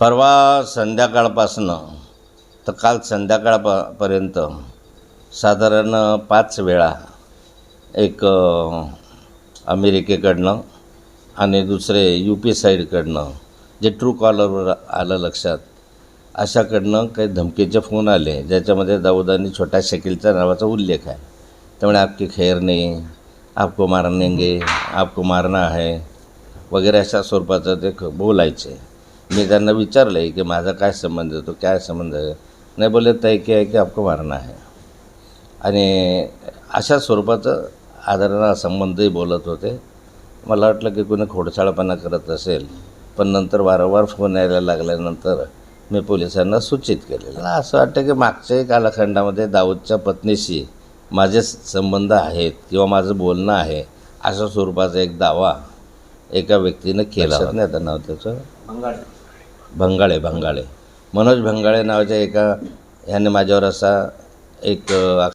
परवा संध्याकाळपासनं तर काल संध्याकाळपर्यंत साधारण पाच वेळा एक अमेरिकेकडनं आणि दुसरे यू पी साईडकडनं जे ट्रू कॉलरवर आलं लक्षात अशाकडनं काही धमकीचे फोन आले ज्याच्यामध्ये दाऊद आणि छोट्या शकीलच्या नावाचा उल्लेख आहे. त्यामुळे आपकी खैर नाही आपको मारनेंगे आपको मारना आहे वगैरे अशा स्वरूपाचं ते क- बोलायचे. मी त्यांना विचारलं आहे की माझा काय संबंध आहे तो काय संबंध आहे? नाही बोले तय की आहे की आपको मारना आहे. आणि अशा स्वरूपाचं आदरणा संबंधही बोलत होते. मला वाटलं की कोणी खोडसाळपणा करत असेल पण नंतर वारंवार फोन यायला लागल्यानंतर मी पोलिसांना सूचित केलेलं. मला असं वाटतं की मागच्याही कालखंडामध्ये दाऊदच्या पत्नीशी माझे संबंध आहेत किंवा माझं बोलणं आहे अशा स्वरूपाचा एक दावा एका व्यक्तीनं केला होता. नाही आता नाव त्याचं. भंगाळे भंगाळे. मनोज भंगाळे नावाच्या एका ह्याने माझ्यावर असा एक